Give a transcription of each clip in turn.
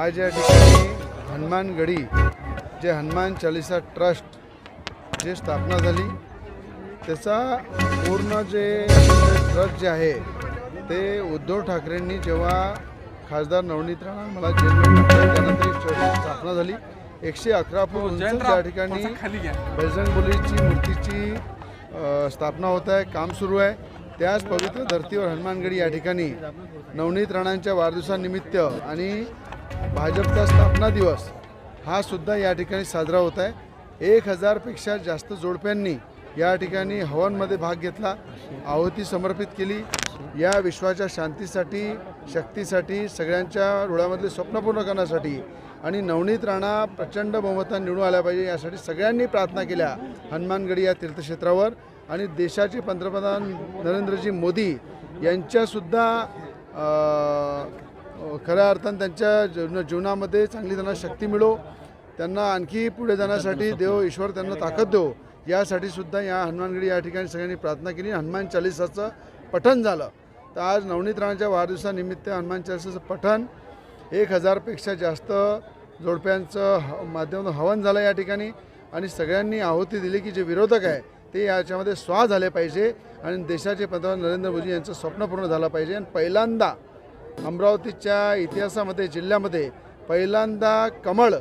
आज या ठिकाणी हनुमानगडी जे हनुमान चालिसा ट्रस्ट जे स्थापना झाली त्याचा पूर्ण जे ट्रस्ट जे आहे ते उद्धव ठाकरेंनी जेव्हा खासदार नवनीत राणा मला टाकलं, त्यानंतर स्थापना झाली. एकशे अकरा फूट उंच त्या ठिकाणी बजरंगबलीची मूर्तीची अ, स्थापना होत आहे काम सुरू आहे. त्याच पवित्र धर्तीवर हनुमानगडी या ठिकाणी नवनीत राणांच्या वाढदिवसानिमित्त आणि भाजपचा स्थापना दिवस हा सुद्धा या ठिकाणी साजरा होत आहे. एक हजारपेक्षा जास्त जोडप्यांनी या ठिकाणी हवनमध्ये भाग घेतला आहुती समर्पित केली. या विश्वाच्या शांतीसाठी शक्तीसाठी सगळ्यांच्या रुळामधले स्वप्न पूर्ण करण्यासाठी आणि नवनीत राणा प्रचंड बहुमतात निवडून आल्या पाहिजे यासाठी सगळ्यांनी प्रार्थना केल्या हनुमानगडी या तीर्थक्षेत्रावर. आणि देशाचे पंतप्रधान नरेंद्रजी मोदी यांच्यासुद्धा खऱ्या अर्थानं त्यांच्या जीवन जीवनामध्ये चांगली त्यांना शक्ती मिळो. त्यांना आणखी पुढे जाण्यासाठी देव ईश्वर त्यांना ताकद देव. यासाठी सुद्धा या हनुमानगडी या ठिकाणी सगळ्यांनी प्रार्थना केली. हनुमान चालिसाचं पठण झालं. तर आज नवनीत राणाच्या वाढदिवसानिमित्त हनुमान चालिसाचं पठण एक हजारपेक्षा जास्त जोडप्यांचं ह माध्यमातून हवन झालं या ठिकाणी. आणि सगळ्यांनी आहुती दिली की जे विरोधक आहे ते याच्यामध्ये स्वा झाले पाहिजे. आणि देशाचे पंतप्रधान नरेंद्र मोदी यांचं स्वप्न पूर्ण झालं पाहिजे. आणि पहिल्यांदा अमरावतीच्या इतिहासामध्ये जिल्ह्यामध्ये पहिल्यांदा कमळ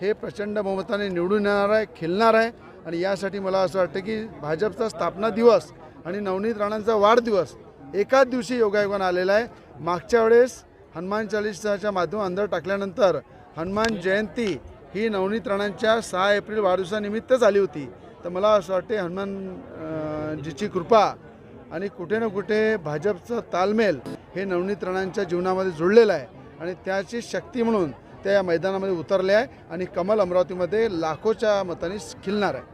हे प्रचंड बहुमताने निवडून येणार आहे खिलणार आहे. आणि यासाठी मला असं वाटतं की भाजपचा स्थापना दिवस आणि नवनीत राणांचा वाढदिवस एकाच दिवशी योगायोगानं आलेला आहे. मागच्या वेळेस हनुमान चालिसाच्या माध्यम अंदर टाकल्यानंतर हनुमान जयंती ही नवनीत राणांच्या सहा एप्रिल वाढदिवसानिमित्तच आली होती. तर मला असं वाटते हनुमान जीची कृपा आणि कुठे ना कुठे भाजपचं तालमेल हे नवनीत राणांच्या जीवनामध्ये जुळलेलं आहे. आणि त्याची शक्ती म्हणून त्या या मैदानामध्ये उतरले आहे आणि कमल अमरावतीमध्ये लाखोच्या मताने खिलणार आहे.